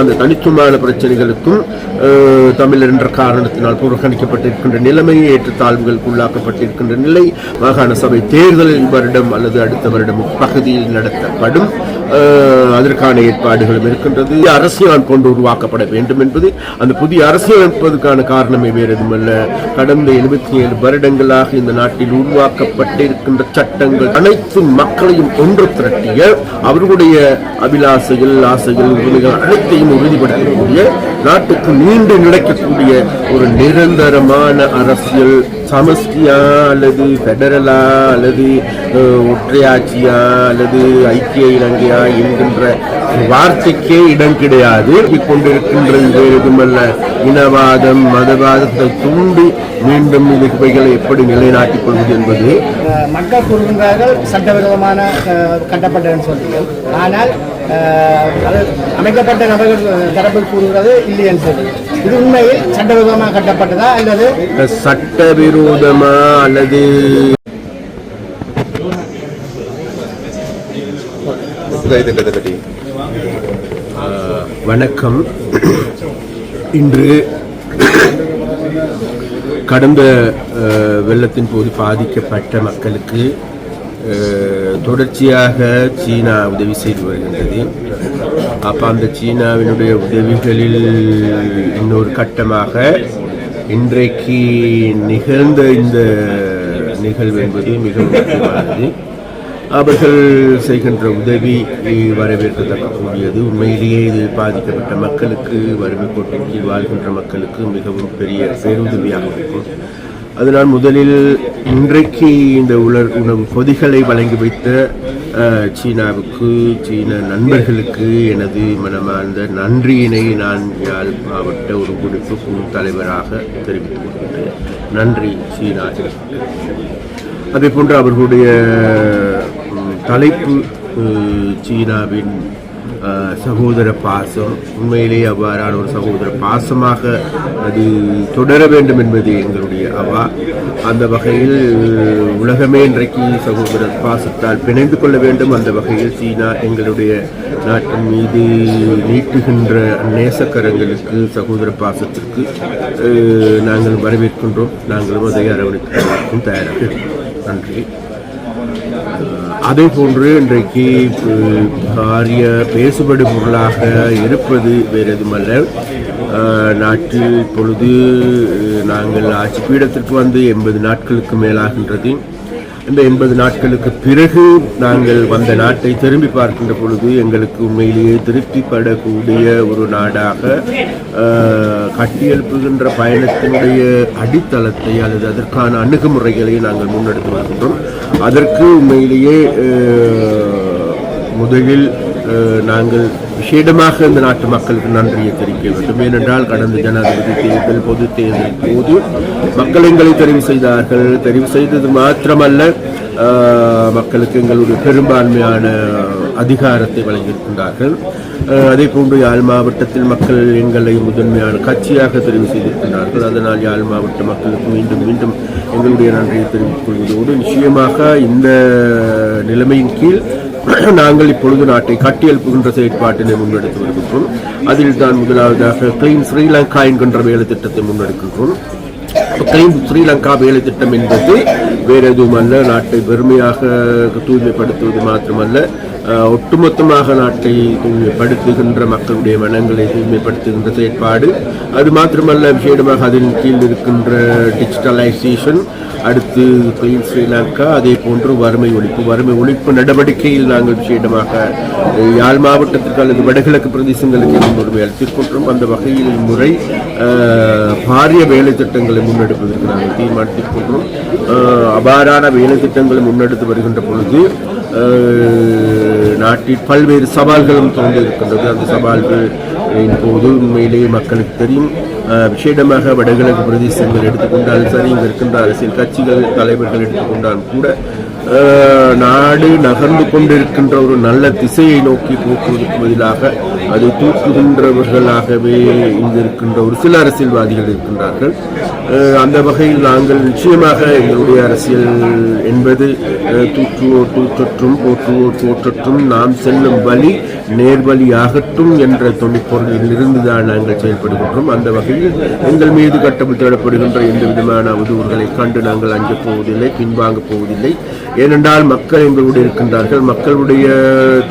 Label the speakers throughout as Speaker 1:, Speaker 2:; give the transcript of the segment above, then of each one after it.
Speaker 1: அந்த தனித்துவமான பிரச்சனைகளுக்கும் தமிழர் என்ற காரணத்தினால் புறக்கணிக்கப்பட்டிருக்கின்ற நிலைமை ஏற்றத்தாழ்வுகளுக்கு உள்ளாக்கப்பட்டிருக்கின்ற நிலை மாகாண சபை தேர்தலில் வருடம் அல்லது அடுத்த வருடம் பகுதியில் நடத்தப்படும். அதற்கான ஏற்பாடுகளும் இருக்கின்றது. அரசியல் கொண்டு உருவாக்கப்பட வேண்டும் என்பது அந்த புதிய அரசியலமைப்பதற்கான காரணமே வேறு எதுவுமல்ல. கடந்த எழுபத்தி ஏழு வருடங்களாக இந்த நாட்டில் உருவாக்கப்பட்டிருக்கின்ற சட்டங்கள் அனைத்து மக்களையும் ஒன்று திரட்டிய அவர்களுடைய அபிலாசைகள் ஆசைகள் உரிமைகள் அனைத்தையும் உறுதிப்படுத்தக்கூடிய நாட்டுக்கு நீண்டு நிலைக்கக்கூடிய ஒரு நிரந்தரமான அரசியல் சமஸ்டியா அல்லது பெடரலா அல்லது ஒற்றையாட்சியா அல்லது ஐக்கிய இலங்கையா என்கின்ற வார்த்தைக்கே இடம் கிடையாது. கொண்டிருக்கின்ற வேறு இனவாதம் மதவாதத்தை தூண்டி மீண்டும் இவைகளை எப்படி நிலைநாட்டிக் கொள்வது என்பது
Speaker 2: மக்கள் கூறுகின்றார்கள் சட்டவிரோதமான கட்டப்பட்டதுன்னு சொல்லி ஆனால் அது அமைக்கப்பட்ட நபர்கள் தரப்பு கூறுகிறது இல்லைன்னு சொல்லி இது உண்மையில் சட்டவிரோதமாக கட்டப்பட்டதா அல்லது
Speaker 1: சட்டவிரோதமா அல்லது வணக்கம். இன்று கடந்த வெள்ளத்தின் போது பாதிக்கப்பட்ட மக்களுக்கு தொடர்ச்சியாக சீனா உதவி செய்து வருகின்றது. அப்போ அந்த சீனாவினுடைய உதவிகளில் இன்னொரு கட்டமாக இன்றைக்கு நிகழ்ந்த இந்த நிகழ்வு என்பது மிகவும் முக்கியமானது. அவர்கள் செய்கின்ற உதவி வரவேற்கத்தக்கக்கூடியது உண்மையிலேயே இது பாதிக்கப்பட்ட மக்களுக்கு வறுமை கோட்டின் வாழ்கின்ற மக்களுக்கு மிகவும் பெரிய பேருதவியாக இருக்கும். அதனால் முதலில் இன்றைக்கு இந்த உலர் உணவு பொதிகளை வழங்கி வைத்த சீனாவுக்கு சீன நண்பர்களுக்கு எனது மனமார்ந்த நன்றியினை நான் யாழ் மாவட்ட ஒரு குடிப்பு குழு தலைவராக தெரிவித்துக் கொள்கின்றேன். நன்றி சீனா அதே போன்று அவர்களுடைய தலைப்பு சீனாவின் சகோதர பாசம். உண்மையிலேயே அவ்வாறான ஒரு சகோதர பாசமாக அது தொடர வேண்டும் என்பது எங்களுடைய அவா. அந்த வகையில் உலகமே இன்றைக்கு சகோதர பாசத்தால் பிணைந்து கொள்ள வேண்டும். அந்த வகையில் சீனா எங்களுடைய நாட்டின் மீது நீட்டுகின்ற நேசக்கரங்களுக்கு சகோதர பாசத்திற்கு நாங்கள் வரவேற்கின்றோம். நாங்களும் அதை அரவணைக்கும் தயாராக இருக்கிறோம் நன்றி. அதே போன்று இன்றைக்கு அஹ், பாரிய பேசுபடு பொருளாக இருப்பது வேறு எதுமல்ல அஹ், நாட்டில் இப்பொழுது நாங்கள் ஆட்சி பீடத்திற்கு வந்து எண்பது நாட்களுக்கு மேலாகின்றது. இந்த எண்பது நாட்களுக்கு பிறகு நாங்கள் வந்த நாட்டை திரும்பி பார்க்கின்ற பொழுது எங்களுக்கு உண்மையிலேயே திருப்திப்படக்கூடிய ஒரு நாடாக கட்டியெழுப்புகின்ற பயணத்தினுடைய அடித்தளத்தை அல்லது அதற்கான அணுகுமுறைகளை நாங்கள் முன்னெடுத்து வருகின்றோம். அதற்கு உண்மையிலேயே முதலில் நாங்கள் விசேடமாக இந்த நாட்டு மக்களுக்கு நன்றியை தெரிவிக்க வேண்டும். ஏனென்றால் கடந்த ஜனாதிபதி தேர்தல் பொது தேர்தல் போது மக்கள் எங்களை தெரிவு செய்தார்கள். தெரிவு செய்தது மாத்திரமல்ல மக்களுக்கு எங்களுடைய பெரும்பான்மையான அதிகாரத்தை வழங்கியிருக்கின்றார்கள். அதே போன்று யாழ் மாவட்டத்தில் மக்கள் எங்களை முதன்மையான கட்சியாக தெரிவு செய்திருக்கின்றார்கள். அதனால் யாழ் மாவட்ட மக்களுக்கு மீண்டும் மீண்டும் எங்களுடைய நன்றியை தெரிவித்துக் கொள்வதோடு நிச்சயமாக இந்த நிலைமையின் கீழ் நாங்கள் இப்பொழுது நாட்டை கட்டியெழுப்புகின்ற செயற்பாட்டினை முன்னெடுத்து வருகின்றோம். அதில் தான் முதலாவதாக கிளீன் ஸ்ரீலங்கா என்கின்ற வேலை திட்டத்தை முன்னெடுக்கின்றோம். கிளீன் ஸ்ரீலங்கா வேலை திட்டம் என்பது வேற எதுவும் அல்ல நாட்டை வெறுமையாக தூய்மைப்படுத்துவது மாத்திரமல்ல ஒட்டுமொத்தமாக நாட்டை தூய்மைப்படுத்துகின்ற மக்களுடைய மனங்களை தூய்மைப்படுத்துகின்ற செயற்பாடு. அது மாத்திரமல்ல விசேடமாக அதன் கீழ் இருக்கின்ற டிஜிட்டலைசேஷன் அடுத்து கிளீன் ஸ்ரீலங்கா அதே போன்று வறுமை ஒழிப்பு. வறுமை ஒழிப்பு நடவடிக்கையில் நாங்கள் விசேடமாக யாழ் மாவட்டத்திற்கு அல்லது வடகிழக்கு பிரதேசங்களுக்கு முன்னுரிமை அளித்திருக்கின்றோம். அந்த வகையில் முறை பாரிய வேலை திட்டங்களை முன்னெடுப்பதற்கு நாங்கள் தீர்மானித்திருக்கின்றோம். அபாரான வேலை திட்டங்களை முன்னெடுத்து வருகின்ற பொழுது நாட்டில் பல்வேறு சவால்களும் தோன்றி இருக்கின்றது அந்த சவால்கள் போது உண்மையிலேயே மக்களுக்கு தெரியும். விசேடமாக வடகிழக்கு பிரதேசங்கள் எடுத்துக்கொண்டாலும் சரி இங்கே இருக்கின்ற அரசியல் கட்சிகள் தலைவர்கள் எடுத்துக்கொண்டாலும் கூட நாடு நகர்ந்து கொண்டிருக்கின்ற ஒரு நல்ல திசையை நோக்கி போக்குவதற்கு பதிலாக அதை தூக்குகின்றவர்களாகவே இருக்கின்ற ஒரு சில அரசியல்வாதிகள் இருக்கின்றார்கள். அந்த வகையில் நாங்கள் நிச்சயமாக எங்களுடைய அரசியல் என்பது தூற்றுவோர் தூற்றற்றும் போற்றுவோர் போற்றற்றும் நாம் செல்லும் வழி நேர்வழியாகட்டும் என்ற துணிப்பொருளில் இருந்துதான் நாங்கள் செயல்படுகின்றோம். அந்த வகையில் எங்கள் மீது கட்டப்பட்டுவிடப்படுகின்ற எந்த விதமான அவதூறுகளை கண்டு நாங்கள் அஞ்சப் போவதில்லை பின்வாங்கப் போவதில்லை. ஏனென்றால் மக்கள் எங்களுடைய இருக்கின்றார்கள். மக்களுடைய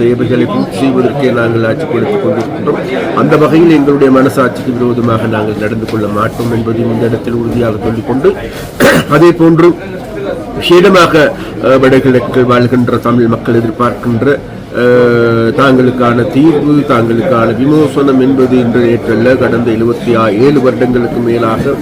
Speaker 1: தேவைகளை பூர்த்தி செய்வதற்கே நாங்கள் ஆட்சி கொடுத்துக் கொண்டிருக்கின்றோம். அந்த வகையில் எங்களுடைய மனசாட்சிக்கு விரோதமாக நாங்கள் நடந்து கொள்ள மாட்டோம் என்பதையும் இந்த இடத்தில் உறுதியாக சொல்லிக்கொண்டு அதே போன்று விசேடமாக வடகிழக்கு வாழ்கின்ற தமிழ் மக்கள் எதிர்பார்க்கின்ற தாங்களுக்கான தீர்வு தாங்களுக்கான விமோசனம் என்பது இன்று ஏற்றல்ல கடந்த எழுபத்தி ஏழு வருடங்களுக்கு மேலாக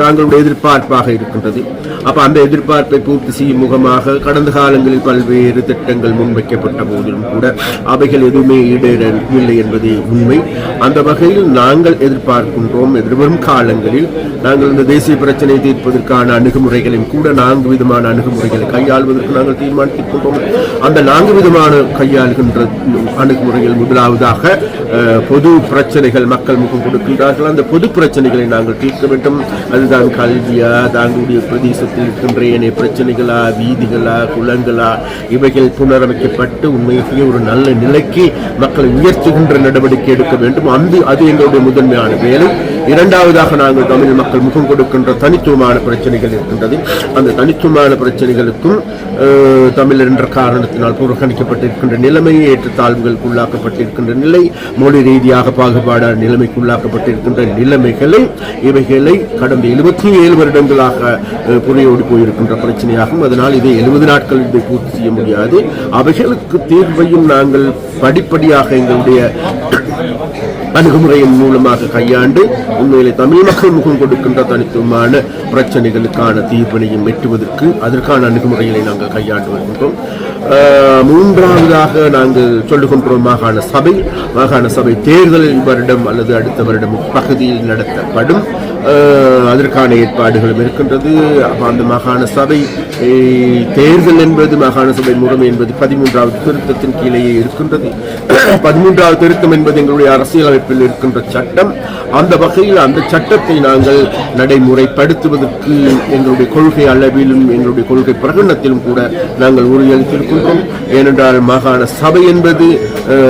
Speaker 1: தாங்களுடைய எதிர்பார்ப்பாக இருக்கின்றது. அப்போ அந்த எதிர்பார்ப்பை பூர்த்தி செய்யும் முகமாக கடந்த காலங்களில் பல்வேறு திட்டங்கள் முன்வைக்கப்பட்ட போதிலும் கூட அவைகள் எதுவுமே ஈடேறவில்லை என்பதே உண்மை. அந்த வகையில் நாங்கள் எதிர்பார்க்கின்றோம். எதிர்வரும் காலங்களில் நாங்கள் இந்த தேசிய பிரச்சனையை தீர்ப்பதற்கான அணுகுமுறைகளையும் கூட நான்கு விதமான அணுகுமுறைகளை கையாள்வதற்கு நாங்கள் தீர்மானித்திருக்கின்றோம் அந்த நான்கு விதமான கையாளுகின்ற அணுகுமுறைகள் முதலாவதாக பொது பிரச்சனைகள் மக்கள் முகம் கொடுக்கின்றார்கள். அந்த பொது பிரச்சனைகளை நாங்கள் தீர்க்க வேண்டும். அதுதான் கல்வியா? தாங்களுடைய பிரதேசத்தில் இருக்கின்ற ஏனைய பிரச்சனைகளா வீதிகளா குளங்களா இவைகள் புனரமைக்கப்பட்டு உண்மையிலேயே ஒரு நல்ல நிலைக்கு மக்களை உயர்த்துகின்ற நடவடிக்கை எடுக்க வேண்டும். அந்த அது எங்களுடைய முதன்மையான வேலை. இரண்டாவதாக நாங்கள் தமிழ் மக்கள் முகம் கொடுக்கின்ற தனித்துவமான பிரச்சனைகள் இருக்கின்றது. அந்த தனித்துவமான பிரச்சனைகளுக்கும் தமிழ் தமிழர் என்ற காரணத்தினால் புறக்கணிக்கப்பட்டிருக்கின்ற நிலைமையை ஏற்றத்தாழ்வுகளுக்கு உள்ளாக்கப்பட்டிருக்கின்ற நிலை மொழி ரீதியாக பாகுபாடான நிலைமைக்கு உள்ளாக்கப்பட்டிருக்கின்ற நிலைமைகளை இவைகளை கடந்த எழுபத்தி ஏழு வருடங்களாக அஹ், புரியோடி போயிருக்கின்ற பிரச்சனையாகும். அதனால் இதை எழுபது நாட்கள் இதை பூர்த்தி செய்ய முடியாது. அவைகளுக்கு தீர்வையும் நாங்கள் படிப்படியாக எங்களுடைய அணுகுமுறையின் மூலமாக கையாண்டு உண்மையிலே தமிழ் மக்கள் முகம் கொடுக்கின்ற தனித்துவமான பிரச்சனைகளுக்கான தீர்வினையும் வெட்டுவதற்கு அதற்கான அணுகுமுறைகளை நாங்கள் கையாண்டு வருகின்றோம். மூன்றாவதாக நாங்கள் சொல்லுகின்றோம் மாகாண சபை. மாகாண சபை தேர்தல் வருடம் அல்லது அடுத்த வருடம் பகுதியில் நடத்தப்படும். அதற்கான ஏற்பாடுகளும் இருக்கின்றது. அந்த மாகாண சபை தேர்தல் என்பது மாகாண சபை முறைமை என்பது பதிமூன்றாவது திருத்தத்தின் கீழேயே இருக்கின்றது. பதிமூன்றாவது திருத்தம் என்பது எங்களுடைய அரசியலமைப்பில் இருக்கின்ற சட்டம். அந்த வகையில் அந்த சட்டத்தை நாங்கள் நடைமுறைப்படுத்துவதற்கு எங்களுடைய கொள்கை அளவிலும் எங்களுடைய கொள்கை பிரகடனத்திலும் கூட நாங்கள் உறுதியளித்திருக்கின்றோம். ஏனென்றால் மாகாண சபை என்பது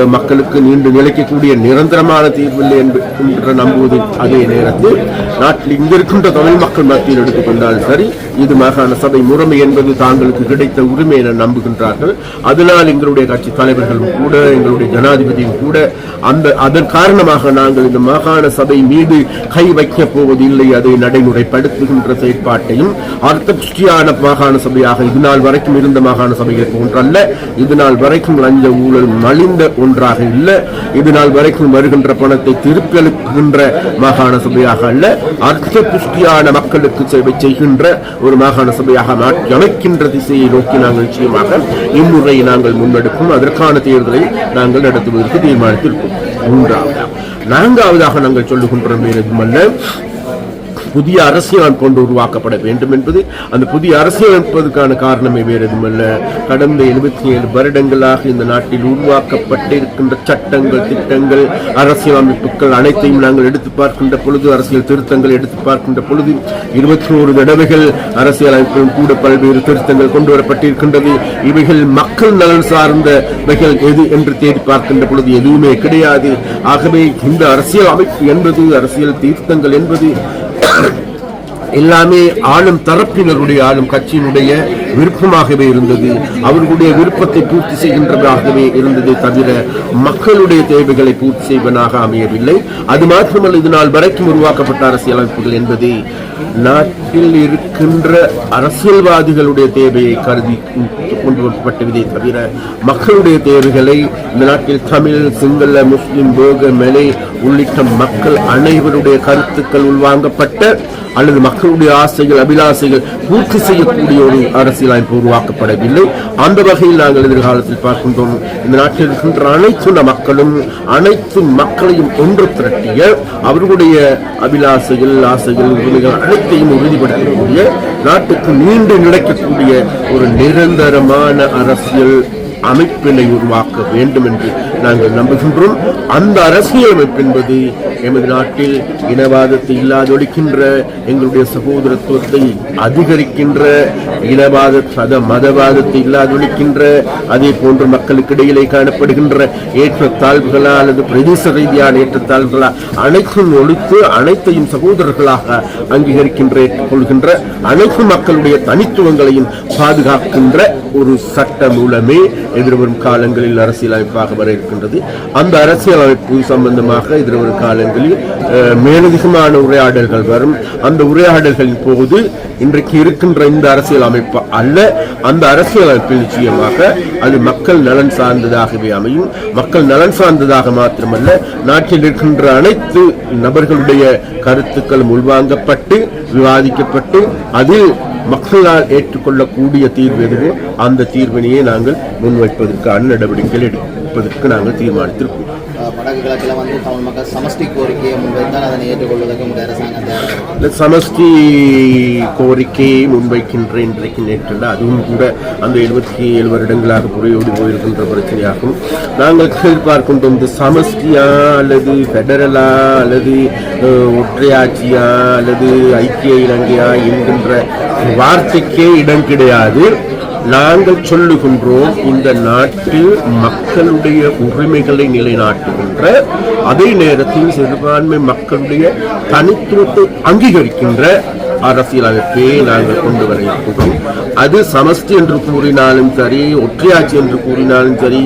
Speaker 1: மக்களுக்கு நீண்டு நிலைக்கக்கூடிய நிரந்தரமான தீர்வில்லை என்ப- என்று நம்புவது அதே நேரத்தில் நாட்டில் இங்கிருக்கின்ற தமிழ் மக்கள் மத்தியில் எடுத்துக்கொண்டால் சரி இது மாகாண சபை முறைமை என்பது தாங்களுக்கு கிடைத்த உரிமை என நம்புகின்றார்கள். அதனால் எங்களுடைய கட்சி தலைவர்களும் கூட எங்களுடைய ஜனாதிபதியும் கூட அந்த அதன் காரணமாக நாங்கள் இந்த மாகாண சபை மீது கை வைக்கப் போவதில்லை அதை நடைமுறைப்படுத்துகின்ற செயற்பாட்டையும் அர்த்த புஷ்டியான மாகாண சபையாக இது நாள் வரைக்கும் இருந்த மாகாண சபைகள் போன்றல்ல இது நாள் வரைக்கும் லஞ்ச ஊழல் மலிந்த ஒன்றாக இல்லை இது நாள் வரைக்கும் வருகின்ற பணத்தை திருப்பி அளிக்கின்ற மாகாண சபையாக அல்ல அர்த்த புஷ்டியான மக்களுக்கு சேவை செய்கின்ற ஒரு மாகாண சபையாக மாற்றி அமைக்கின்ற திசையை நோக்கி நாங்கள் நிச்சயமாக இம்முறை நாங்கள் முன்னெடுக்கும். அதற்கான தேர்தலை நாங்கள் நடத்துவதற்கு தீர்மானித்திருக்கோம் மூன்றாவதாக நான்காவதாக நாங்கள் சொல்லுகின்றோம் அல்ல புதிய அரசியல் கொண்டு உருவாக்கப்பட வேண்டும் என்பது அந்த புதிய அரசியலமைப்பதற்கான காரணமே வேறு எதுவுமல்ல. கடந்த எழுபத்தி ஏழு வருடங்களாக இந்த நாட்டில் உருவாக்கப்பட்டிருக்கின்ற சட்டங்கள் திட்டங்கள் அரசியல் அமைப்புகள் அனைத்தையும் நாங்கள் எடுத்து பார்க்கின்ற பொழுது அரசியல் திருத்தங்கள் எடுத்து பார்க்கின்ற பொழுது இருபத்தி ஓரு தடவைகள் அரசியல் அமைப்பிலும் கூட பல்வேறு திருத்தங்கள் கொண்டு வரப்பட்டிருக்கின்றது. இவைகள் மக்கள் நலன் சார்ந்த வகைகள் எது என்று தேடி பார்க்கின்ற பொழுது எதுவுமே கிடையாது. ஆகவே இந்த அரசியல் அமைப்பு என்பது அரசியல் தீர்த்தங்கள் என்பது எல்லாமே ஆளும் தரப்பினருடைய ஆளும் கட்சியினுடைய விருப்பமாகவே இருந்தது. அவர்களுடைய விருப்பத்தை பூர்த்தி செய்கின்றதாகவே இருந்தது தவிர மக்களுடைய தேவைகளை பூர்த்தி செய்வனாக அமையவில்லை. அது மாத்திரமல்ல இது நாள் வரைக்கும் உருவாக்கப்பட்ட அரசியலமைப்புகள் என்பது நாட்டில் இருக்கின்ற அரசியல்வாதிகளுடைய தேவையை கருதி கொண்டு வரப்பட்டதே தவிர மக்களுடைய தேவைகளை இந்த நாட்டில் தமிழ் சிங்கள முஸ்லிம் போக மலை உள்ளிட்ட மக்கள் அனைவருடைய கருத்துக்கள் உள்வாங்கப்பட்ட அல்லது மக்களுடைய ஆசைகள் அபிலாசைகள் பூர்த்தி செய்யக்கூடிய ஒரு அரசு அரசியலமைப்பு உருவாக்கப்படவில்லை. அந்த வகையில் நாங்கள் எதிர்காலத்தில் பார்க்கின்றோம். இந்த நாட்டில் இருக்கின்ற அனைத்து மக்களும் அனைத்து மக்களையும் ஒன்று திரட்டிய அவர்களுடைய அபிலாசைகள் ஆசைகள் உரிமைகள் அனைத்தையும் உறுதிப்படுத்தக்கூடிய நாட்டுக்கு நீண்டு நிலைக்கக்கூடிய ஒரு நிரந்தரமான அரசியல் அமைப்பினை உருவாக்க வேண்டும் என்று நாங்கள் நம்புகின்றோம். அந்த அரசியலமைப்பு என்பது எமது நாட்டில் இனவாதத்தை இல்லாதொழிக்கின்ற எங்களுடைய சகோதரத்துவத்தை அதிகரிக்கின்ற இனவாத சத மதவாதத்தை இல்லாதொழிக்கின்ற அதே போன்று மக்களுக்கு இடையிலே காணப்படுகின்ற ஏற்றத்தாழ்வுகளா அல்லது பிரதேச ரீதியான ஏற்றத்தாழ்வுகளா அனைத்தும் ஒழித்து அனைத்தையும் சகோதரர்களாக அங்கீகரிக்கின்ற ஏற்றுக்கொள்கின்ற அனைத்து மக்களுடைய தனித்துவங்களையும் பாதுகாக்கின்ற ஒரு சட்ட மூலமே எதிர்வரும் காலங்களில் அரசியலமைப்பாக வர இருக்கின்றது அந்த அரசியலமைப்பு சம்பந்தமாக எதிர்வரும் காலங்களில் மேலதிகமான உரையாடல்கள் வரும். அந்த உரையாடல்களின் போது இன்றைக்கு இருக்கின்ற இந்த அரசியல் அமைப்பு அல்ல அந்த அரசியலமைப்பு நிச்சயமாக அது மக்கள் நலன் சார்ந்ததாகவே அமையும். மக்கள் நலன் சார்ந்ததாக மாத்திரமல்ல நாட்டில் இருக்கின்ற அனைத்து நபர்களுடைய கருத்துக்கள் உள்வாங்கப்பட்டு விவாதிக்கப்பட்டு அது மக்களால் ஏற்றுக்கொள்ளக்கூடிய தீர்வு எதுவோ அந்த தீர்வினையே நாங்கள் முன்வைப்பதற்கான நடவடிக்கைகள் எடுப்பதற்கு நாங்கள் தீர்மானித்திருக்கிறோம்
Speaker 3: அஹ் வடக்கு கிழக்கில் வந்து தமிழ் மக்கள் சமஷ்டி கோரிக்கையை முன்வைத்தால் அதனை ஏற்றுக்கொள்வதற்கு உங்களுடைய அரசாங்கம்
Speaker 1: சமஷ்டி கோரிக்கையை முன்வைக்கின்ற இன்றைக்கு நேற்றில் அதுவும் கூட அந்த எழுபத்தி ஏழு வருடங்களாக புறையோடி போயிருக்கின்ற பிரச்சனையாகும். நாங்கள் எதிர்பார்க்கின்றோம் இந்த சமஷ்டியா அல்லது பெடரலா அல்லது ஒற்றையாட்சியா அல்லது ஐக்கிய இலங்கையா என்கின்ற வார்த்தைக்கே இடம் கிடையாது. நாங்கள் சொல்லுகின்றோம் இந்த நாட்டில் மக்களுடைய உரிமைகளை நிலைநாட்டுகின்ற அதே நேரத்தில் சிறுபான்மை மக்களுடைய தனித்துவத்தை அங்கீகரிக்கின்ற அரசியலமைப்பை நாங்கள் கொண்டு வர இருக்கிறோம். அது சமஸ்தி என்று கூறினாலும் சரி ஒற்றையாட்சி என்று கூறினாலும் சரி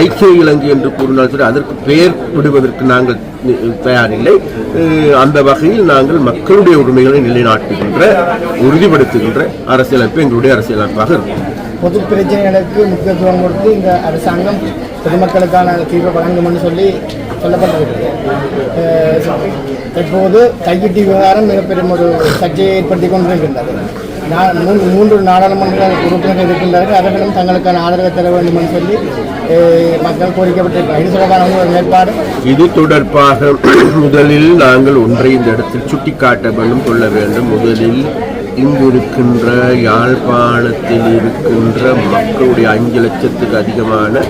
Speaker 1: ஐக்கிய இலங்கை என்று கூறினாலும் சரி அதற்கு பெயர் விடுவதற்கு நாங்கள் தயாரில்லை. அந்த வகையில் நாங்கள் மக்களுடைய உரிமைகளை நிலைநாட்டுகின்ற உறுதிப்படுத்துகின்ற அரசியலமைப்பு எங்களுடைய அரசியலமைப்பாக இருக்கும்
Speaker 2: பொது பிரச்சனைகளுக்கு முக்கியத்துவம் கொடுத்து இந்த அரசாங்கம் பொதுமக்களுக்கான தீர்வை வழங்கும்னு சொல்லி சொல்லப்பட்டிருக்கு இப்போது தற்போது கையிட்டி விவகாரம் மிகப்பெரும் ஒரு சர்ச்சையை ஏற்படுத்தி கொண்டிருக்கின்றது. நா- மூன்று மூன்று நாடாளுமன்ற உறுப்பினர்கள் இருக்கின்றார்கள். அவர்களும் தங்களுக்கான ஆதரவை தர வேண்டும் என்று சொல்லி மக்கள் கோரிக்கப்பட்டிருக்கிறார் இது தொடர்பான நிலைப்பாடு
Speaker 1: இது தொடர்பாக முதலில் நாங்கள் ஒன்றை இந்த இடத்தில் சுட்டிக்காட்ட வேண்டும் கொள்ள வேண்டும். முதலில் இங்கு இருக்கின்ற யாழ்ப்பாணத்தில் இருக்கின்ற மக்களுடைய அஞ்சு லட்சத்துக்கு அதிகமான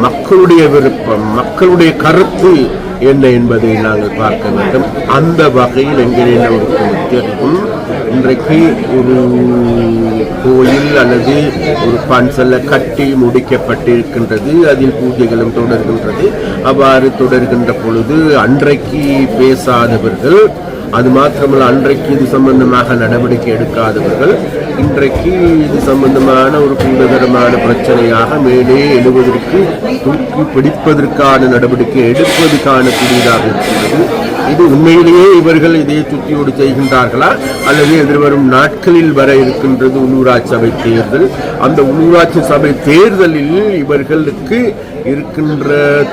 Speaker 1: மக்களுடைய விருப்பம் மக்களுடைய கருத்து என்ன என்பதை நாங்கள் பார்க்க வேண்டும். அந்த வகையில் என்கிற ஒரு தெரியும். இன்றைக்கு ஒரு கோயில் அல்லது ஒரு பன்சல்ல கட்டி முடிக்கப்பட்டிருக்கின்றது. அதில் பூஜைகளும் தொடர்கின்றது. அவ்வாறு தொடர்கின்ற பொழுது அன்றைக்கு பேசாதவர்கள் அது மாத்திரமல்ல அன்றைக்கு இது சம்பந்தமாக நடவடிக்கை எடுக்காதவர்கள் இன்றைக்கு இது சம்பந்தமான ஒரு பூதகரமான பிரச்சனையாக மேலே எழுவதற்கு தூக்கி பிடிப்பதற்கான நடவடிக்கை எடுப்பதற்கான காணக்கூடியதாக இருக்கிறது. இது உண்மையிலேயே இவர்கள் இதை துத்தியோடு செய்கின்றார்களா? அல்லது எதிர்வரும் நாட்களில் வர இருக்கின்றது உள்ளூராட்சி சபை தேர்தல்? அந்த உள்ளூராட்சி சபை தேர்தலில் இவர்களுக்கு இருக்கின்ற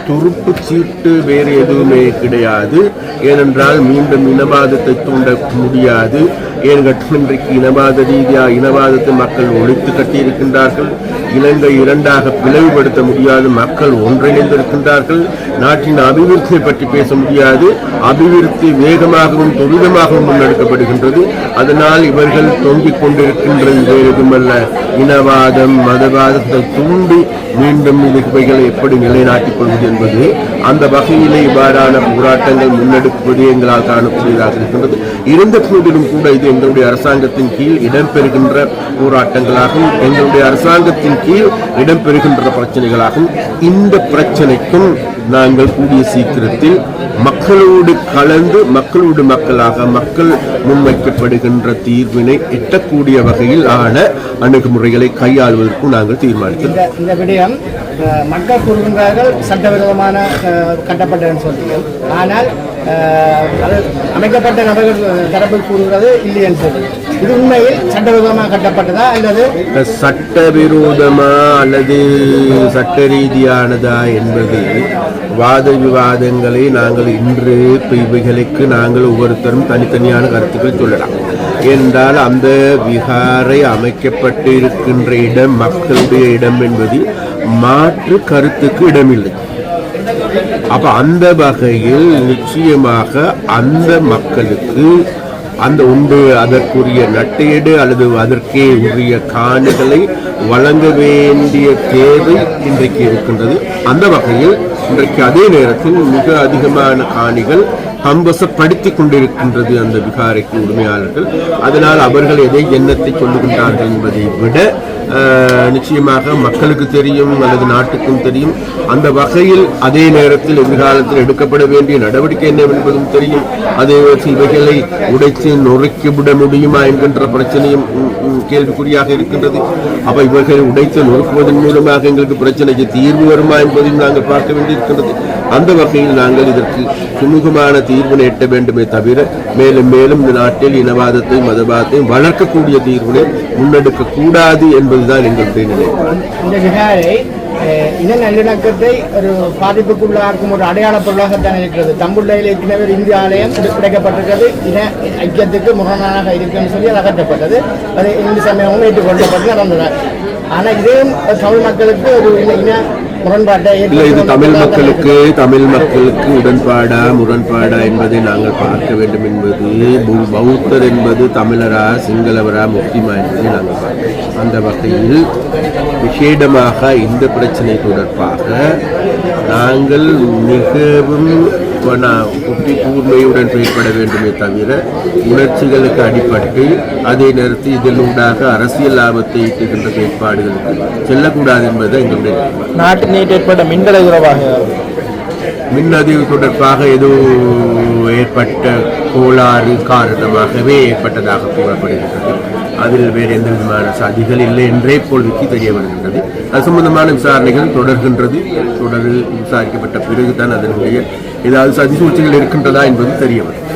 Speaker 1: துருப்பு சீட்டு வேறு எதுவுமே கிடையாது. ஏனென்றால் மீண்டும் இனவாதத்தை தூண்ட முடியாது. ஏனென்றால் இன்றைக்கு இனவாத ரீதியாக இனவாதத்தை மக்கள் ஒழித்து கட்டியிருக்கின்றார்கள். இலங்கை இரண்டாக பிளவுபடுத்த முடியாது. மக்கள் ஒன்றிணைந்திருக்கின்றார்கள். நாட்டின் அபிவிருத்தியை பற்றி பேச முடியாது. அபிவிருத்தி வேகமாகவும் துரிதமாகவும் முன்னெடுக்கப்படுகின்றது. அதனால் இவர்கள் தொங்கிக் கொண்டிருக்கின்றது வேறு எதுமல்ல இனவாதம் மதவாதத்தை தூண்டி மீண்டும் இவைகளை எப்படி நிலைநாட்டிக் கொள்வது என்பது அந்த வகையிலே இவ்வாறான போராட்டங்கள் முன்னெடுப்பது எங்களால் காணக்கூடியதாக இருக்கின்றது. இருந்த போதிலும் கூட இது எங்களுடைய அரசாங்கத்தின் கீழ் இடம்பெறுகின்ற போராட்டங்களாகவும் எங்களுடைய அரசாங்கத்தின் கீழ் இடம்பெறுகின்ற பிரச்சனைகளாகவும் இந்த பிரச்சனைக்கும் நாங்கள் கூடிய சீக்கிரத்தில் மக்களோடு கலந்து மக்களோடு மக்களாக மக்கள் முன்வைக்கப்படுகின்ற தீர்வினை எட்டக்கூடிய வகையில் ஆன அணுகுமுறைகளை கையாள்வதற்கும் நாங்கள் தீர்மானித்தோம்.
Speaker 2: நேரம் மக்கள் கூறுகின்றார்கள் சட்டவிரோதமான கட்டப்பட்டதுன்னு சொல்றீர்கள் ஆனால் அது அமைக்கப்பட்ட நபர்கள் தரப்பு கூறுகிறது இல்லைன்னு சொல்லி இது உண்மையில் சட்டவிரோதமாக கட்டப்பட்டதா அல்லது
Speaker 1: சட்டவிரோதமா அல்லது சட்ட ரீதியானதா என்பது வாத விவாதங்களை நாங்கள் இன்று இவைகளுக்கு நாங்கள் ஒவ்வொருத்தரும் தனித்தனியான கருத்துக்கள் சொல்லலாம். என்றால் அந்த விகாரை அமைக்கப்பட்டு இருக்கின்ற இடம் மக்களுடைய இடம் என்பது மாற்று கருத்துக்கு இடமில்லை. அப்ப அந்த வகையில் நிச்சயமாக அந்த மக்களுக்கு அந்த உண்டு அதற்குரிய நட்டையீடு அல்லது அதற்கே உரிய காணிகளை வழங்க வேண்டிய தேவை இன்றைக்கு இருக்கின்றது. அந்த வகையில் இன்றைக்கு அதே நேரத்தில் மிக அதிகமான காணிகள் கம்பசப்படுத்திக் கொண்டிருக்கின்றது அந்த விகாரைக்கு உரிமையாளர்கள். அதனால் அவர்கள் எதை எண்ணத்தை கொள்ளுகின்றார்கள் என்பதை விட நிச்சயமாக மக்களுக்கு தெரியும் அல்லது நாட்டுக்கும் தெரியும். அந்த வகையில் அதே நேரத்தில் எதிர்காலத்தில் எடுக்கப்பட வேண்டிய நடவடிக்கை என்னவென்பதும் தெரியும். அதே இவைகளை உடைத்து நொறுக்கிவிட முடியுமா என்கின்ற பிரச்சனையும் கேள்விக்குறியாக இருக்கின்றது. அப்ப இவர்களை உடைத்து நொறுக்குவதன் மூலமாக எங்களுக்கு பிரச்சனைக்கு தீர்வு வருமா என்பதையும் நாங்கள் பார்க்க வேண்டியிருக்கின்றது. அந்த வகையில் நாங்கள் இதற்கு சுமூகமான தீர்வினை எட்ட வேண்டுமே தவிர மேலும் மேலும் இந்த நாட்டில் இனவாதத்தையும் மதவாதத்தையும் வளர்க்கக்கூடிய தீர்வினை முன்னெடுக்க கூடாது என்பதுதான் எங்களுடைய நிலைப்பாடு
Speaker 2: இன நல்லிணக்கத்தை ஒரு பாதிப்புக்குள்ளாக்கும் ஒரு அடையாள பொருளாகத்தான் இருக்கிறது. தம்புள்ளையில் ஏற்கனவே இந்திய ஆலயம் கிடைக்கப்பட்டிருக்கிறது இன ஐக்கியத்துக்கு முரணாக இருக்குன்னு சொல்லி அது அகற்றப்பட்டது. அது இந்து சமயமும் ஏற்றுக்கொள்ளப்பட்டு நடந்தது. ஆனால் இதையும் தமிழ் மக்களுக்கு ஒரு இன-
Speaker 1: இல்லை இது தமிழ் மக்களுக்கு தமிழ் மக்களுக்கு உடன்பாடா முரண்பாடா என்பதை நாங்கள் பார்க்க வேண்டும் என்பது பௌத்தர் என்பது தமிழரா சிங்களவரா முஸ்லிமா என்பதை நாங்கள் பார்க்கிறோம் அந்த வகையில் விசேடமாக இந்த பிரச்சனை தொடர்பாக நாங்கள் மிகவும் புத்தி கூர்மையுடன் செயல்பட வேண்டுமே தவிர உணர்ச்சிகளுக்கு அடிபட்டு அதே நேரத்தில் இதனூடாக அரசியல் லாபத்தை ஈட்டுகின்ற செயற்பாடுகளுக்கு செல்லக்கூடாது என்பது எங்களுடைய
Speaker 4: நேற்று ஏற்பட்ட மின்தடை தொடர்பாக
Speaker 1: மின்னதிவு தொடர்பாக ஏதோ ஏற்பட்ட கோளாறு காரணமாகவே ஏற்பட்டதாக கூறப்படுகின்றது அதில் வேறு எந்த விதமான சதிகள் இல்லை என்றே இப்பொழுதுக்கு தெரிய வருகின்றது. அது சம்பந்தமான விசாரணைகள் தொடர்கின்றது. தொடரில் விசாரிக்கப்பட்ட பிறகுதான் அதனுடைய ஏதாவது சதி சூழ்ச்சிகள் இருக்கின்றதா என்பது தெரிய வரும்